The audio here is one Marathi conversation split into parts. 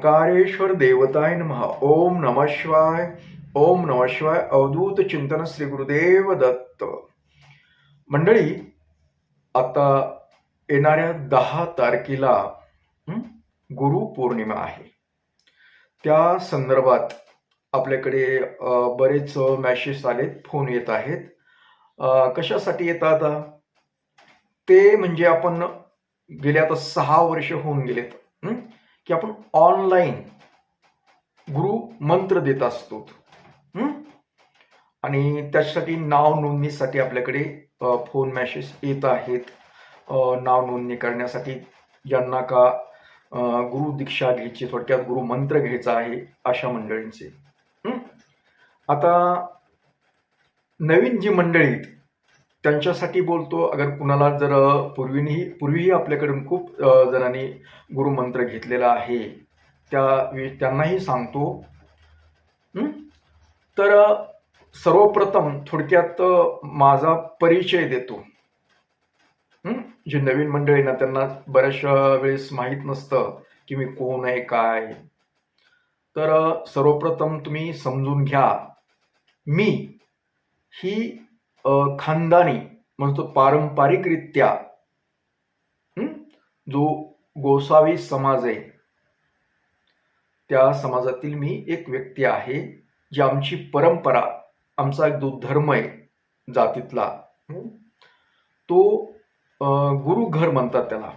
ओंकारेश्वर देवताय महा ओम नमः शिवाय. ओम नमः शिवाय. अवधूत चिंतन श्री गुरुदेव दत्त. मंडळी आता येणाऱ्या दहा तारखेला गुरु गुरुपौर्णिमा आहे. त्या संदर्भात आपल्याकडे बरेच मॅसेज आलेत फोन येत आहेत. कशासाठी येतात ते म्हणजे आपण गेले आता सहा वर्ष होऊन गेलेत. की आपण ऑनलाईन गुरु मंत्र देत असतो. आणि त्यासाठी नाव नोंदणीसाठी आपल्याकडे फोन मॅसेज येत आहेत. नाव नोंदणी करण्यासाठी ज्यांना का गुरु दीक्षा घ्यायची थोडक्यात गुरु मंत्र घ्यायचा आहे अशा मंडळींचे. आता नवीन जी मंडळी आहेत, त्यांच्यासाठी बोलतो. अगर कुणाला जर पूर्वीही पूर्वीही आपल्याकडून खूप जणांनी गुरुमंत्र घेतलेला आहे त्या त्यांनाही सांगतो. तर सर्वप्रथम थोडक्यात माझा परिचय देतो. जे नवीन मंडळी आहे ना त्यांना बऱ्याचशा वेळेस माहीत नसतं की मी कोण आहे काय. आहे. तर सर्वप्रथम तुम्ही समजून घ्या. मी ही खानदानी म्हणतो पारंपरिकरित्या जो गोसावी समाज आहे त्या समाजातील मी एक व्यक्ती आहे जी आमची परंपरा आमचा जो धर्म आहे जातीतला तो गुरुघर म्हणतात त्याला.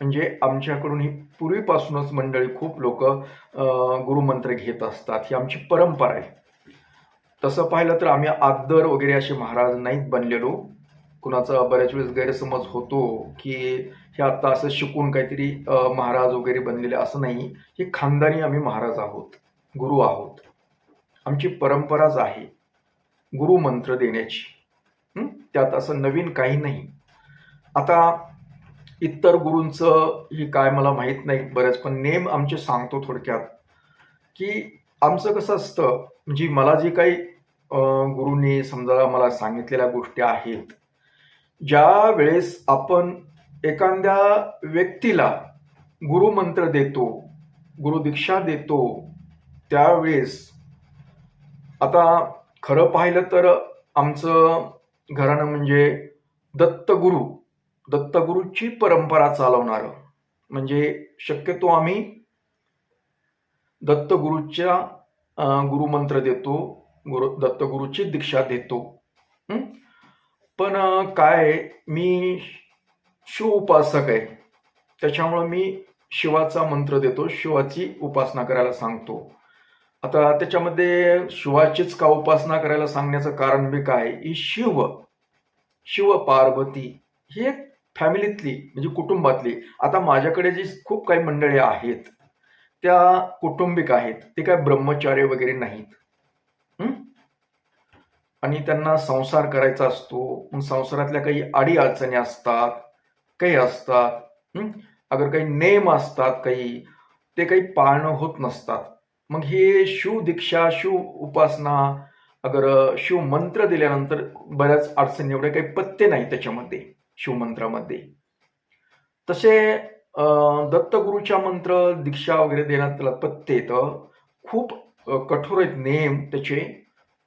म्हणजे आमच्याकडून ही पूर्वीपासूनच मंडळी खूप लोक गुरुमंत्र घेत असतात. ही आमची परंपरा आहे. तसं पाहिलं तर आम्ही आदर वगैरे असे महाराज नाहीत बनलेलो. कुणाचा बऱ्याच वेळेस गैरसमज होतो की हे आता असं शिकून काहीतरी महाराज वगैरे बनलेले असं नाही. हे खानदानी आम्ही महाराज आहोत गुरु आहोत. आमची परंपराच आहे गुरुमंत्र देण्याची. त्यात असं नवीन काही नाही. आता इतर गुरूंचं हे काय मला माहीत नाही बऱ्याच पण नेम आमचे सांगतो थोडक्यात की आमचं कसं असतं जी मला जी काही गुरुने समजा मला सांगितलेल्या गोष्टी आहेत. ज्या वेळेस आपण एखाद्या व्यक्तीला गुरुमंत्र देतो गुरुदीक्षा देतो त्यावेळेस आता खरं पाहिलं तर आमचं घराणं म्हणजे दत्तगुरु दत्तगुरूची परंपरा चालवणारं. म्हणजे शक्यतो आम्ही दत्तगुरूच्या गुरुमंत्र देतो गुरु दत्तगुरूची दीक्षा देतो. पण काय मी शिव उपासक आहे. त्याच्यामुळं मी शिवाचा मंत्र देतो शिवाची उपासना करायला सांगतो. आता त्याच्यामध्ये शिवाचीच का उपासना करायला सांगण्याचं कारण बी काय? ही शिव शिव पार्वती ही एक फॅमिलीतली म्हणजे कुटुंबातली आता माझ्याकडे जी खूप काही मंडळी आहेत त्या कुटुंबिक आहेत ते काय ब्रह्मचार्य वगैरे नाहीत. आणि त्यांना संसार करायचा असतो. मग संसारातल्या काही अडी अडचणी असतात काही असतात अगर काही नेम असतात काही ते काही पाळणं होत नसतात. मग हे शिव दीक्षा शिव उपासना अगर शिव मंत्र दिल्यानंतर बऱ्याच अडचणी एवढे काही पत्ते नाही त्याच्यामध्ये शिवमंत्रामध्ये तसे दत्तगुरूच्या मंत्र दीक्षा वगैरे देण्यात त्याला पत्ते तर खूप कठोर आहेत नेम त्याचे.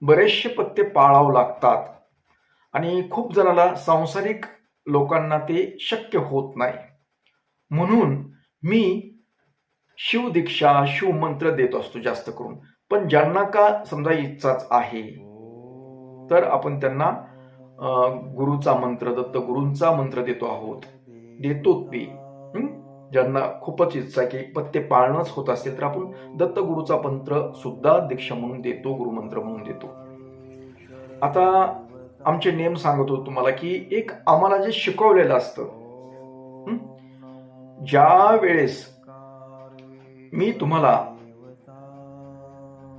बरेचसे पत्ते पाळावं लागतात. आणि खूप जणाला सांसारिक लोकांना ते शक्य होत नाही. म्हणून मी शिवदीक्षा शिवमंत्र देत असतो जास्त करून. पण ज्यांना का समजा इच्छाच आहे तर आपण त्यांना गुरुचा मंत्र दत्त गुरूंचा मंत्र देतो आहोत. देतो मी. ज्यांना खूपच इच्छा आहे की पत्ते पाळणंच होत असेल तर आपण दत्त गुरुचा मंत्र सुद्धा दीक्षा म्हणून देतो गुरुमंत्र म्हणून देतो. आता आमचे नियम सांगतो तुम्हाला की एक आम्हाला जे शिकवलेलं असतं ज्या वेळेस मी तुम्हाला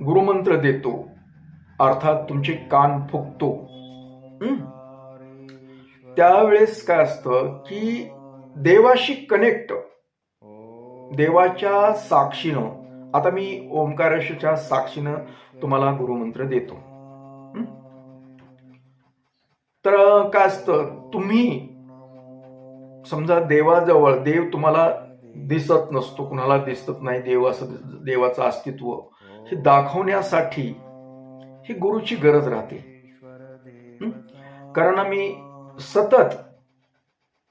गुरुमंत्र देतो अर्थात तुमचे कान फुकतो त्यावेळेस काय असतं की देवाशी कनेक्ट देवाच्या साक्षीनं आता मी ओंकारेश्वरच्या साक्षीनं तुम्हाला गुरुमंत्र देतो. तर काय असतं तुम्ही समजा देवाजवळ देव तुम्हाला दिसत नसतो कुणाला दिसत नाही देव असं देवाचं अस्तित्व. हे दाखवण्यासाठी ही गुरुची गरज राहते. कारण आम्ही सतत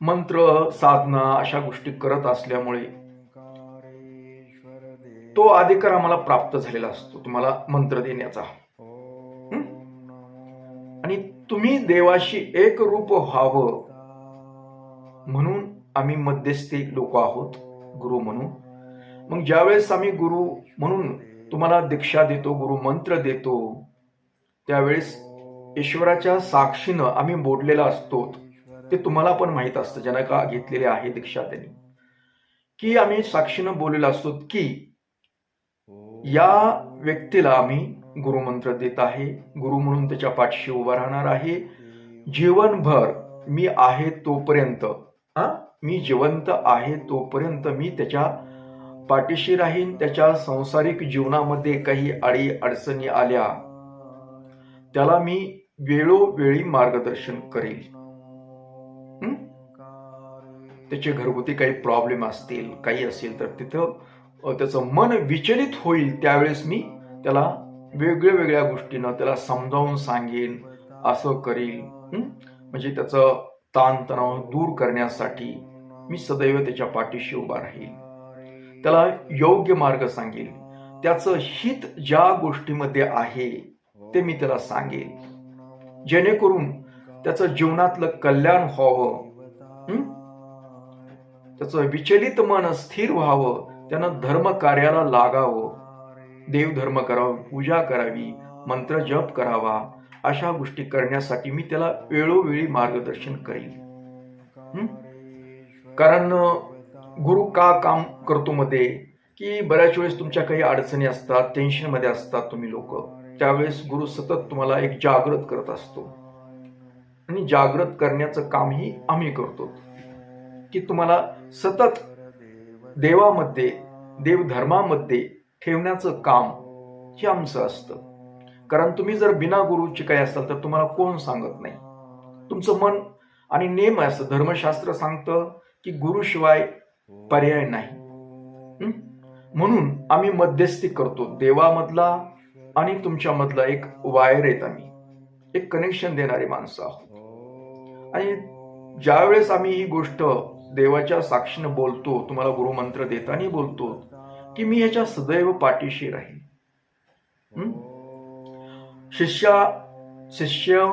मंत्र साधना अशा गोष्टी करत असल्यामुळे तो अधिकार आम्हाला प्राप्त झालेला असतो तुम्हाला मंत्र देण्याचा. आणि तुम्ही देवाशी एक रूप व्हावं म्हणून आम्ही मध्यस्थी लोक आहोत गुरु म्हणून. मग ज्यावेळेस आम्ही गुरु म्हणून तुम्हाला दीक्षा देतो गुरु मंत्र देतो त्यावेळेस ईश्वराच्या साक्षीनं आम्ही बोललेला असतो. ते तुम्हाला पण माहीत असतं ज्यांना का घेतलेले आहे दीक्षा त्यांनी. की आम्ही साक्षीनं बोललेलो असतो की या व्यक्तीला आम्ही गुरुमंत्र देत आहे. गुरु म्हणून त्याच्या पाठीशी उभा राहणार आहे. जीवनभर मी आहे तोपर्यंत हा? मी जिवंत आहे तोपर्यंत मी त्याच्या पाठीशी राहीन. त्याच्या संसारिक जीवनामध्ये काही अडी अडचणी आल्या त्याला मी वेळोवेळी मार्गदर्शन करेल. त्याचे घरगुती काही प्रॉब्लेम असतील काही असेल तर तिथं त्याचं मन विचलित होईल त्यावेळेस मी त्याला वेगळ्या वेगळ्या गोष्टीनं त्याला समजावून सांगेन असं करील. म्हणजे त्याचं ताणतणाव दूर करण्यासाठी मी सदैव त्याच्या पाठीशी उभा राहील. त्याला योग्य मार्ग सांगेल. त्याचं हित ज्या गोष्टीमध्ये आहे ते मी त्याला सांगेल. जेणेकरून त्याचं जीवनातलं कल्याण व्हावं. त्याचं विचलित मन स्थिर व्हावं. त्यांना धर्म कार्याला लागावं देवधर्म करावं पूजा करावी मंत्र जप करावा अशा गोष्टी करण्यासाठी मी त्याला वेळोवेळी मार्गदर्शन करेल कारण गुरु का काम करतो मध्ये की बऱ्याच वेळेस तुमच्या काही अडचणी असतात टेन्शनमध्ये असतात तुम्ही लोक. त्यावेळेस गुरु सतत तुम्हाला एक जागृत करत असतो. आणि जागृत करण्याचं कामही आम्ही करतो. की तुम्हाला सतत देवामध्ये देवधर्मामध्ये ठेवण्याचं काम हे आमचं असतं. कारण तुम्ही जर बिना गुरुची काही असाल तर तुम्हाला कोण सांगत नाही? तुमचं मन आणि नेम असं धर्मशास्त्र सांगतं की गुरुशिवाय पर्याय नाही. म्हणून आम्ही मध्यस्थी करतो. देवामधला आणि तुमच्यामधला एक वायर आहेत आम्ही. एक कनेक्शन देणारी माणसं आहोत. आणि ज्यावेळेस आम्ही ही गोष्ट देवाच्या साक्षीनं बोलतो तुम्हाला गुरुमंत्र देताना बोलतो की मी याच्या सदैव पाठीशी राहील शिष्या शिष्य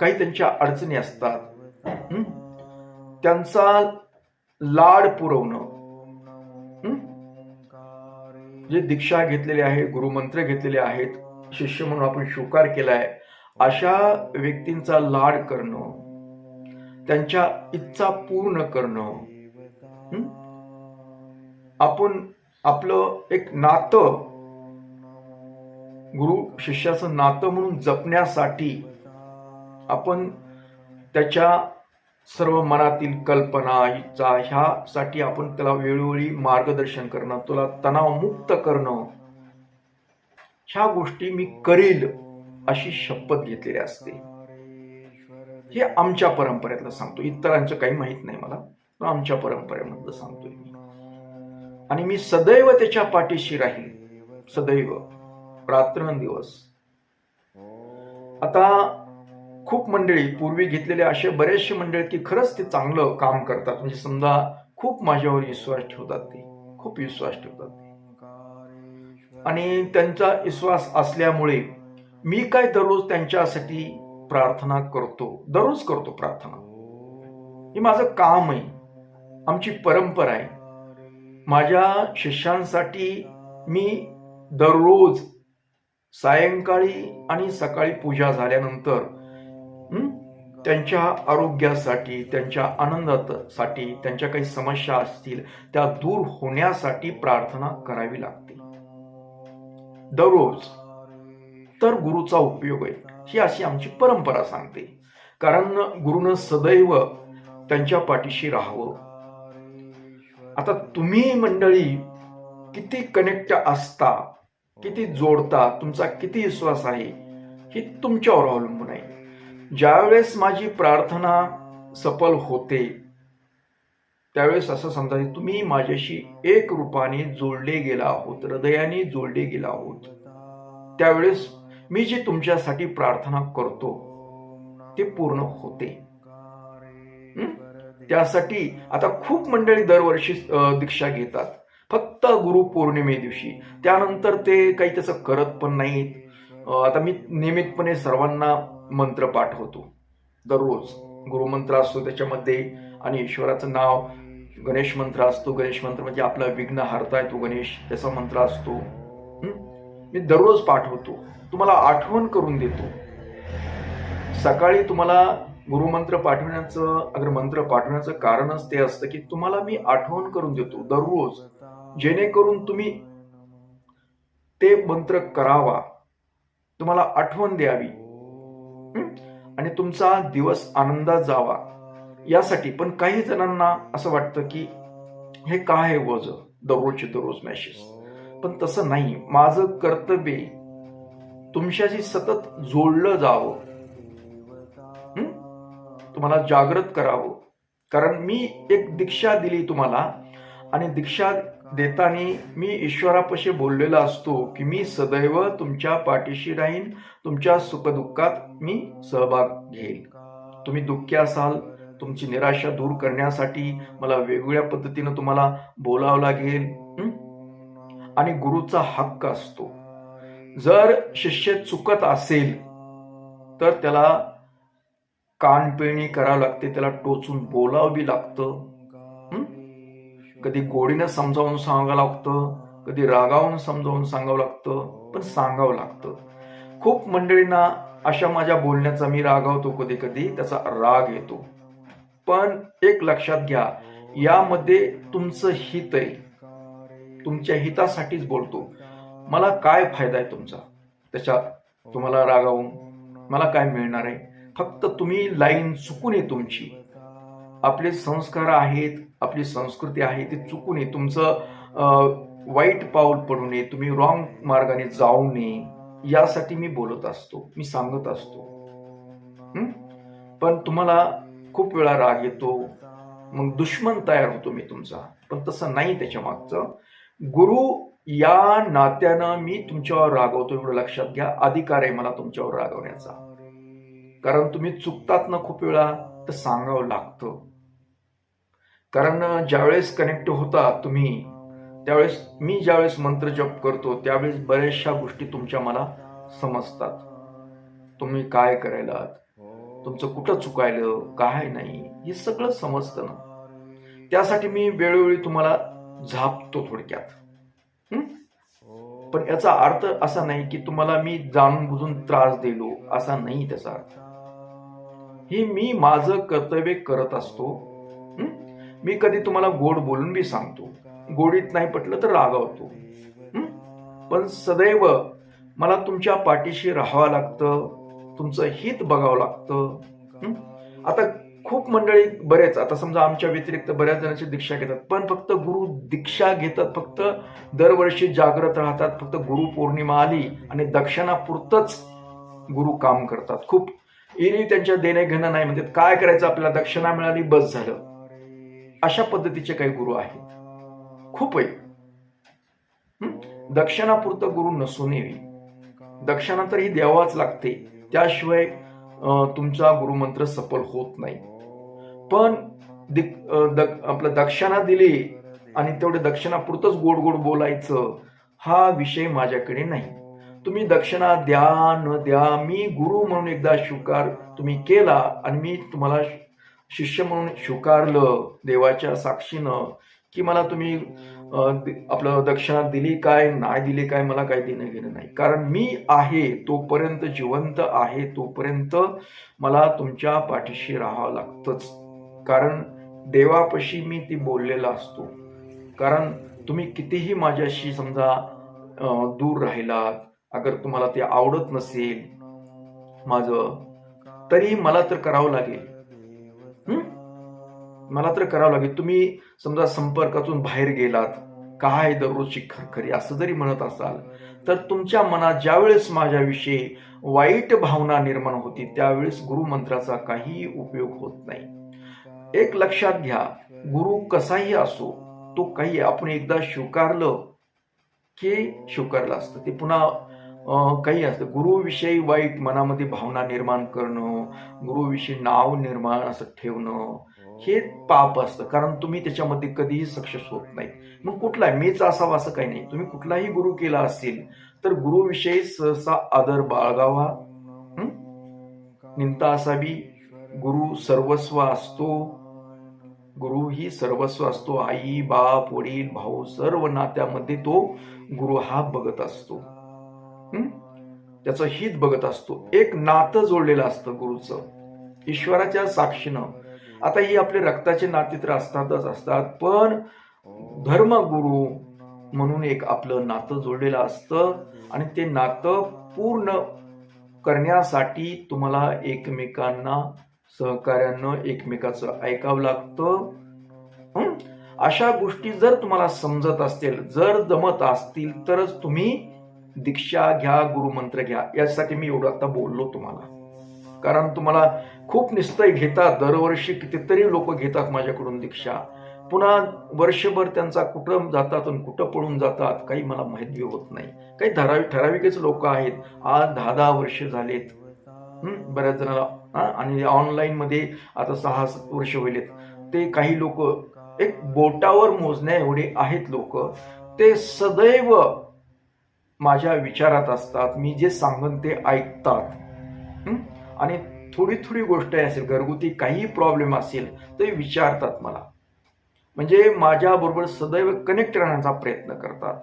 काही त्यांच्या अडचणी असतात. त्यांचा लाड पुरवणं. जे दीक्षा घेतलेले आहे गुरुमंत्र घेतलेले आहेत शिष्य म्हणून आपण स्वीकार केलाय अशा व्यक्तींचा लाड करणं. त्यांच्या इच्छा पूर्ण करणं हो. आपण आपलं एक नातं गुरु शिष्याचं नातं म्हणून जपण्यासाठी आपण त्याच्या सर्व मनातील कल्पना इच्छा ह्यासाठी आपण त्याला वेळोवेळी मार्गदर्शन करणं तुला तणावमुक्त करणं ह्या गोष्टी मी करेल अशी शपथ घेतलेली असते. हे आमच्या परंपरेतलं सांगतो. इतरांचं काही माहीत नाही मला पण आमच्या परंपरेमधलं सांगतोय मी. आणि मी सदैव त्याच्या पाठीशी राहील सदैव. रात्रंदिवस. आता खूप मंडळी पूर्वी घेतलेले असे बरेचसे मंडळी की खरंच ते चांगलं काम करतात. म्हणजे समजा खूप माझ्यावर विश्वास ठेवतात ते. खूप विश्वास ठेवतात ते. आणि त्यांचा विश्वास असल्यामुळे मी काय दररोज त्यांच्यासाठी प्रार्थना करतो दररोज करतो प्रार्थना. हे माझं काम आहे आमची परंपरा आहे. माझ्या शिष्यांसाठी मी दररोज सायंकाळी आणि सकाळी पूजा झाल्यानंतर त्यांच्या आरोग्यासाठी त्यांच्या आनंदासाठी त्यांच्या काही समस्या असतील त्या दूर होण्यासाठी प्रार्थना करावी लागते. दररोज. तर गुरुचा उपयोग आहे. ही अशी आमची परंपरा सांगते. कारण गुरुनं सदैव त्यांच्या पाठीशी राहावं. आता तुम्ही मंडळी किती कनेक्ट असता किती जोडता तुमचा किती विश्वास आहे हे तुमच्यावर अवलंबून आहे. ज्यावेळेस माझी प्रार्थना सफल होते त्यावेळेस असं समजा की तुम्ही माझ्याशी एक रूपाने जोडले गेला आहोत हृदयाने जोडले गेला आहोत. त्यावेळेस मी जे तुमच्यासाठी प्रार्थना करतो ते पूर्ण होते. त्यासाठी आता खूप मंडळी दरवर्षी दीक्षा घेतात. फक्त गुरु पौर्णिमे दिवशी. त्यानंतर ते काही त्याचं करत पण नाहीत. आता मी नियमितपणे सर्वांना मंत्र पाठवतो दररोज. गुरुमंत्र असतो त्याच्यामध्ये आणि ईश्वराचं नाव गणेश मंत्र असतो. गणेश मंत्र म्हणजे आपला विघ्न हारताय तो गणेश त्याचा मंत्र असतो. मी दररोज पाठवतो तुम्हाला आठवण करून देतो. सकाळी तुम्हाला गुरुमंत्र पाठवण्याचं अगर मंत्र पाठवण्याचं कारणच ते असतं की तुम्हाला मी आठवण करून देतो दररोज. जेणेकरून तुम्ही ते मंत्र करावा. तुम्हाला आठवण द्यावी. आणि तुमचा दिवस आनंदात जावा. यासाठी पण काही जणांना असं वाटतं की हे काय आहे वज दररोजचे दररोज मॅसेज पण तसं नाही. माझं कर्तव्य तुमच्याशी सतत जोडलं जावं. तुम्हाला जागृत करावं. कारण मी एक दीक्षा दिली तुम्हाला आणि दीक्षा देताना मी ईश्वरापाशी बोललेला असतो की मी सदैव तुमच्या पाठीशी राहीन तुमच्या सुखदुःखात मी सहभाग घेईल तुम्ही दुःखी असाल तुमची निराशा दूर करण्यासाठी मला वेगवेगळ्या पद्धतीनं तुम्हाला बोलावं लागेल. आणि गुरुचा हक्क असतो. जर शिष्य चुकत असेल तर त्याला कानपिळणी करावं लागते त्याला टोचून बोलावं बी लागतं. कधी गोडीनं समजावून सांगावं लागतं कधी रागावून समजावून सांगावं लागतं पण सांगावं लागतं. खूप मंडळींना अशा माझ्या बोलण्याचा मी रागावतो कधी कधी त्याचा राग येतो. पण एक लक्षात घ्या यामध्ये तुमचं हित आहे. तुमच्या हितासाठीच बोलतो. मला काय फायदा आहे तुमचा? त्याच्या तुम्हाला रागावून मला काय मिळणार आहे? फक्त तुम्ही लाईन चुकून आहे तुमची. आपले संस्कार आहेत आपली संस्कृती आहे ती चुकून आहे. तुमचं वाईट पाऊल पडू नये तुम्ही रॉंग मार्गाने जाऊ नये यासाठी मी बोलत असतो मी सांगत असतो. पण तुम्हाला खूप वेळा राग येतो मग दुश्मन तयार होतो मी तुमचा. पण तसं नाही त्याच्या मागचं. गुरु या नात्यानं मी तुमच्यावर रागवतो एवढं लक्षात घ्या. अधिकार आहे मला तुमच्यावर रागवण्याचा. कारण तुम्ही चुकतात ना खूप वेळा तर सांगावं लागतं. कारण ज्यावेळेस कनेक्ट होता तुम्ही त्यावेळेस मी ज्यावेळेस मंत्र जप करतो त्यावेळेस बऱ्याचशा गोष्टी तुमच्या मला समजतात. तुम्ही काय करायला तुमचं कुठं चुकायलं? काय नाही? हे सगळं समजतं ना. त्यासाठी मी वेळोवेळी तुम्हाला झापतो थोडक्यात. पण याचा अर्थ असा नाही की तुम्हाला मी जाणून बुजून त्रास दिलो असा नाही त्याचा अर्थ हे मी माझं कर्तव्य करत असतो हं? मी कधी तुम्हाला गोड बोलून बी सांगतो गोडीत नाही पटलं तर रागावतो हं? पण सदैव मला तुमच्या पाठीशी राहावं लागतं तुमचं हित बघावं लागतं हं? आता खूप मंडळी बरेच आता समजा आमच्या व्यतिरिक्त बऱ्याच जणांची दीक्षा घेतात पण फक्त गुरु दीक्षा घेतात फक्त दरवर्षी जागृत राहतात फक्त गुरु पौर्णिमा आली आणि दक्षिणापुरतच गुरु काम करतात. खूप इरी त्यांच्या देणे घेणं नाही म्हणतात काय करायचं? आपल्याला दक्षिणा मिळाली बस झालं. अशा पद्धतीचे काही गुरु आहेत. खूप आहे दक्षिणापुरतं गुरु नसून येवी दक्षिणा तर ही द्यावाच लागते. त्याशिवाय तुमचा गुरुमंत्र सफल होत नाही. पण दिक- आपलं दक्षिणा दिली आणि तेवढे दक्षिणापुरतच गोड गोड बोलायचं हा विषय माझ्याकडे नाही. तुम्ही दक्षिणा द्या न द्या मी गुरु म्हणून एकदा स्वीकार तुम्ही केला आणि मी तुम्हाला शिष्य म्हणून स्वीकारलं देवाच्या साक्षीनं की मला तुम्ही आपलं दक्षिणा दिली काय नाही दिली काय मला काही देणं घेणं नाही. कारण मी आहे तोपर्यंत जिवंत आहे तोपर्यंत मला तुमच्या पाठीशी राहावं लागतंच. कारण देवापाशी मी ती बोललेला असतो. कारण तुम्ही कितीही माझ्याशी समजा दूर राहिलात अगर तुम्हाला ते आवडत नसेल माझं तरी मला तर करावं लागेल. मला तर करावं लागेल. तुम्ही समजा संपर्कातून बाहेर गेलात काय दररोजची खरखरी असं जरी म्हणत असाल तर तुमच्या मनात ज्यावेळेस माझ्याविषयी वाईट भावना निर्माण होती त्यावेळेस गुरुमंत्राचा काही उपयोग होत नाही. एक लक्षात घ्या गुरु कसाही असो तो काही आपण एकदा स्वीकारलं की स्वीकारलं असतं. ते पुन्हा काही असतं. गुरुविषयी वाईट मनामध्ये भावना निर्माण करणं गुरुविषयी नाव निर्माण असं ठेवणं हे पाप असतं. कारण तुम्ही त्याच्यामध्ये कधीही सक्सेस होत नाही. मग कुठला मीच असावा असं काही नाही. तुम्ही कुठलाही गुरु केला असेल तर गुरुविषयी सहसा आदर बाळगावा. निंता असावी. गुरु सर्वस्व असतो. गुरु ही सर्वस्व असतो. आई बाप वडील भाऊ सर्व नात्यामध्ये तो गुरु हा बघत असतो. त्याचं हित बघत असतो. एक नातं जोडलेलं असतं गुरुचं. ईश्वराच्या साक्षीनं. आता ही आपले रक्ताचे नाते तर असतातच असतात पण धर्मगुरु म्हणून एक आपलं नातं जोडलेलं असतं आणि ते नातं पूर्ण करण्यासाठी तुम्हाला एकमेकांना सहकार्यानं एकमेकाचं ऐकावं लागतं. अशा गोष्टी जर तुम्हाला समजत असतील जर जमत असतील तरच तुम्ही दीक्षा घ्या गुरुमंत्र घ्या. यासाठी मी एवढं आता बोललो तुम्हाला. कारण तुम्हाला खूप निस्तय घेतात दरवर्षी कितीतरी लोक घेतात माझ्याकडून दीक्षा. पुन्हा वर्षभर त्यांचा कुठं जातात आणि कुठं पळून जातात काही मला माहिती होत नाही. काही ठराविक ठराविकच लोक आहेत. आज दहा दहा वर्ष झालेत. बऱ्याच जणांना आणि ऑनलाईन मध्ये आता सहा सात वर्ष होईलेत ते काही लोक एक बोटावर मोजण्या एवढे आहेत लोक ते सदैव माझ्या विचारात असतात. मी जे सांगन ते ऐकतात. आणि थोडी थोडी गोष्ट असेल घरगुती काही प्रॉब्लेम असेल ते विचारतात मला. म्हणजे माझ्या बरोबर सदैव कनेक्ट राहण्याचा प्रयत्न करतात.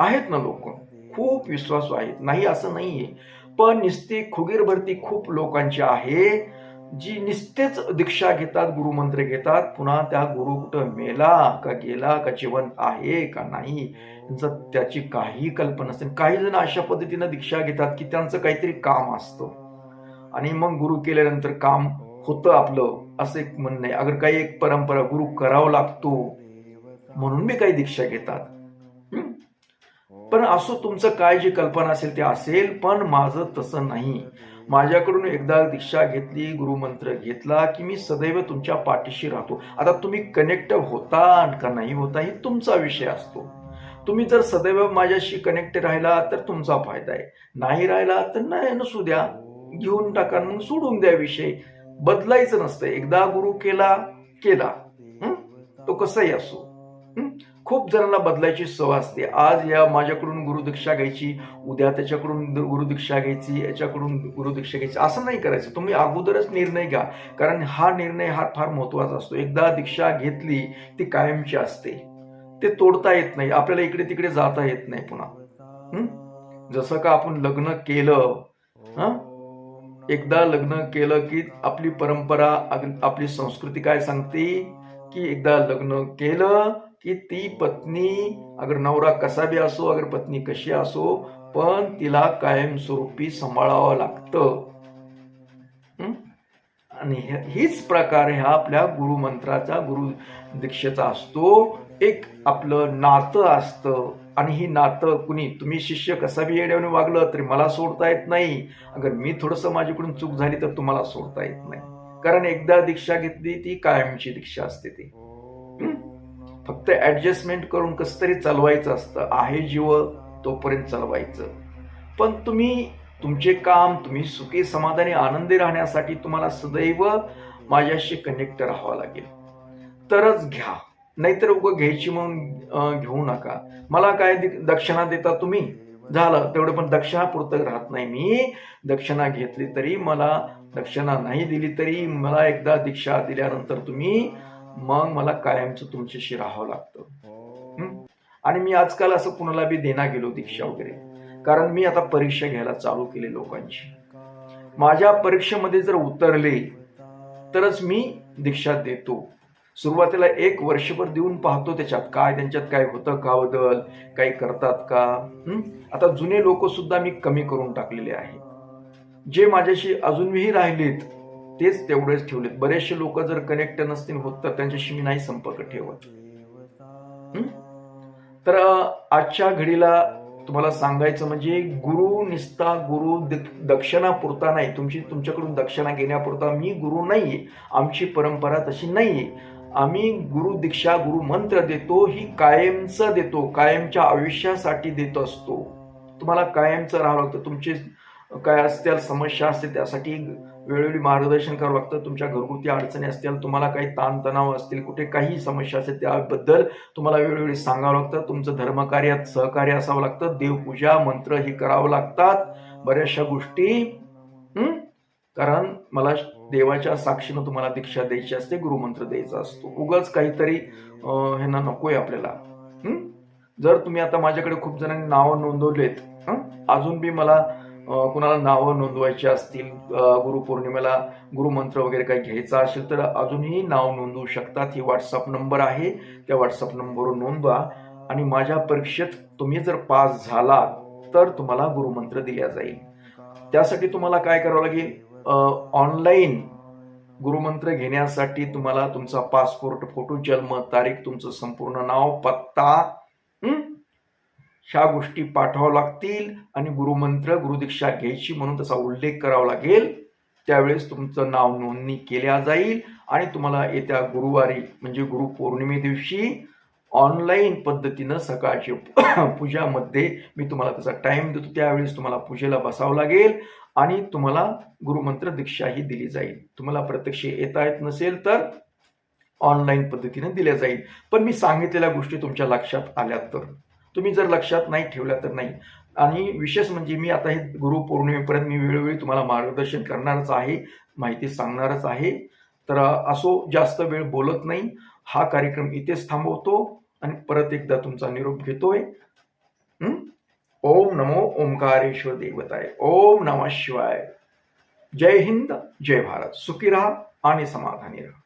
आहेत ना लोक. खूप विश्वासू आहेत. नाही असं नाहीये. पण निस्ते खुगीर भरती खूप लोकांची आहे. जी निस्तेच दीक्षा घेतात गुरुमंत्र घेतात पुन्हा त्या गुरु कुठं मेला का गेला का जिवंत आहे का नाही त्यांचं त्याची काही कल्पना नसते. काही जण अशा पद्धतीनं दीक्षा घेतात की त्यांचं काहीतरी काम असतं. आणि मग गुरु केल्यानंतर काम होतं आपलं असं एक म्हणणं आहे. अगर काही एक परंपरा गुरु करावा लागतो म्हणून मी काही दीक्षा घेतात. पण असो तुमचं काय जी कल्पना असेल ते असेल पण माझं तसं नाही. माझ्याकडून एकदा दीक्षा घेतली गुरुमंत्र घेतला की मी सदैव तुमच्या पाठीशी राहतो. आता तुम्ही कनेक्ट होता का नाही होता हे तुमचा विषय असतो. तुम्ही जर सदैव माझ्याशी कनेक्ट राहिला तर तुमचा फायदा आहे. नाही राहिला तर नाही नसू द्या. घेऊन टाका मग सोडून द्या विषय. बदलायचं नसतं. एकदा गुरु केला केला. तो कसाही असो. खूप जणांना बदलायची सवय असते. आज या माझ्याकडून गुरुदीक्षा घ्यायची उद्या त्याच्याकडून गुरुदीक्षा घ्यायची याच्याकडून गुरुदीक्षा घ्यायची असं नाही करायचं. तुम्ही अगोदरच निर्णय घ्या. कारण हा निर्णय हा फार महत्त्वाचा असतो. एकदा दीक्षा घेतली ती कायमची असते. ते तोडता येत नाही. आपल्याला इकडे तिकडे जाता येत नाही पुन्हा. जसं का आपण लग्न केलं एकदा लग्न केलं की आपली परंपरा आपली संस्कृती काय सांगते? की एकदा लग्न केलं की ती पत्नी अगर नवरा कसा बी असो अगर पत्नी कशी असो पण तिला कायमस्वरूपी सांभाळावं लागतं. आणि हीच प्रकार ह्या आपल्या गुरुमंत्राचा गुरु दीक्षेचा असतो. एक आपलं नातं असतं. आणि ही नातं कुणी तुम्ही शिष्य कसा बी येड्याने वागलं तरी मला सोडता येत नाही. अगर मी थोडंसं माझ्याकडून चूक झाली तर तुम्हाला सोडता येत नाही. कारण एकदा दीक्षा घेतली ती कायमची दीक्षा असते ती. फक्त ॲडजस्टमेंट करून कसं तरी चालवायचं असतं. आहे जीव तोपर्यंत चालवायचं. पण तुम्ही तुमचे काम तुम्ही सुखी समाधानी आनंदी राहण्यासाठी तुम्हाला सदैव माझ्याशी कनेक्ट राहावं लागेल. तरच घ्या. नाहीतर उगं घ्यायची म्हणून घेऊ नका. मला काय दि- दक्षिणा देता तुम्ही? झालं. तेवढं पण दक्षिणा पुरतं राहत नाही मी. दक्षिणा घेतली तरी मला दक्षिणा नाही दिली तरी मला एकदा दीक्षा दिल्यानंतर तुम्ही मग मला कायमचं तुमच्याशी राहावं लागतं. हं? आणि मी आजकाल असं कुणाला बी देना गेलो दीक्षा वगैरे. कारण मी आता परीक्षा घ्यायला चालू केली लोकांची. माझ्या परीक्षेमध्ये जर उतरले तरच मी दीक्षा देतो. सुरुवातीला एक वर्षभर देऊन पाहतो त्याच्यात काय त्यांच्यात काय होतं का बदल काही करतात का? आता जुने लोक सुद्धा मी कमी करून टाकलेले आहेत. जे माझ्याशी अजूनही राहिलेत तेच तेवढेच ठेवलेत. बरेचसे लोक जर कनेक्ट नसतील होत तर त्यांच्याशी मी नाही संपर्क ठेवत. तर आजच्या घडीला तुम्हाला सांगायचं म्हणजे गुरु निस्ता गुरु दक्षिणापुरता दक्षिणा पुरता नाही. तुमची तुमच्याकडून दक्षिणा घेण्यापुरता मी गुरु नाही आमची परंपरा तशी नाही आम्ही गुरु दीक्षा गुरु मंत्र देतो ही कायमचं देतो. कायमच्या आयुष्यासाठी देत असतो. तुम्हाला कायमचं राहावं लागतं. तुमचे काय असतील समस्या असतील त्यासाठी वेळोवेळी मार्गदर्शन करावं लागतं. तुमच्या घरगुती अडचणी असतील तुम्हाला काही ताणतणाव असतील कुठे काही समस्या असतील त्याबद्दल तुम्हाला वेळोवेळी सांगावं लागतं. तुमचं धर्मकार्यात सहकार्य असावं लागतं. देवपूजा मंत्र ही करावं लागतात बऱ्याचशा गोष्टी. कारण मला देवाच्या साक्षीनं तुम्हाला दीक्षा द्यायची असते गुरुमंत्र द्यायचा असतो. उगाच काहीतरी ह्यांना नकोय आपल्याला. जर तुम्ही आता माझ्याकडे खूप जणांनी नावं नोंदवलेत अजून बी मला कुणाला नावं नोंदवायची असतील गुरुपौर्णिमेला गुरुमंत्र वगैरे काही घ्यायचा असेल तर अजूनही नाव नोंदवू शकतात. ही व्हॉट्सअप नंबर आहे. त्या व्हॉट्सअप नंबरवर नोंदवा. आणि माझ्या परीक्षेत तुम्ही जर पास झाला तर तुम्हाला गुरुमंत्र दिल्या जाईल. त्यासाठी तुम्हाला काय करावं लागेल? ऑनलाईन गुरुमंत्र घेण्यासाठी तुम्हाला तुमचा पासपोर्ट फोटो जन्म तारीख तुमचं संपूर्ण नाव पत्ता ह्या गोष्टी पाठवावं लागतील आणि गुरुमंत्र गुरुदीक्षा घ्यायची म्हणून त्याचा उल्लेख करावा लागेल. त्यावेळेस तुमचं नाव नोंदणी केल्या जाईल आणि तुम्हाला येत्या गुरुवारी म्हणजे गुरुपौर्णिमे दिवशी ऑनलाईन पद्धतीनं सकाळची पूजामध्ये मी तुम्हाला त्याचा टाईम देतो. त्यावेळेस तुम्हाला पूजेला बसावं लागेल आणि तुम्हाला गुरुमंत्र दीक्षाही दिली जाईल. तुम्हाला प्रत्यक्ष येता येत नसेल तर ऑनलाईन पद्धतीने दिल्या जाईल. पण मी सांगितलेल्या गोष्टी तुमच्या लक्षात आल्या तर. तुम्ही जर लक्षात नाही ठेवला तर नाही. आणि विशेष म्हणजे मी आता हे गुरुपौर्णिमेपर्यंत मी वेळोवेळी तुम्हाला मार्गदर्शन करणारच आहे माहिती सांगणारच आहे. तर असो जास्त वेळ बोलत नाही हा कार्यक्रम इथेच थांबवतो आणि परत एकदा तुमचा निरोप घेतोय. ओम नमो ओंकारेश्वर देवताय. ओम नमः शिवाय. जय हिंद जय भारत. सुखी राहा आणि समाधानी राहा.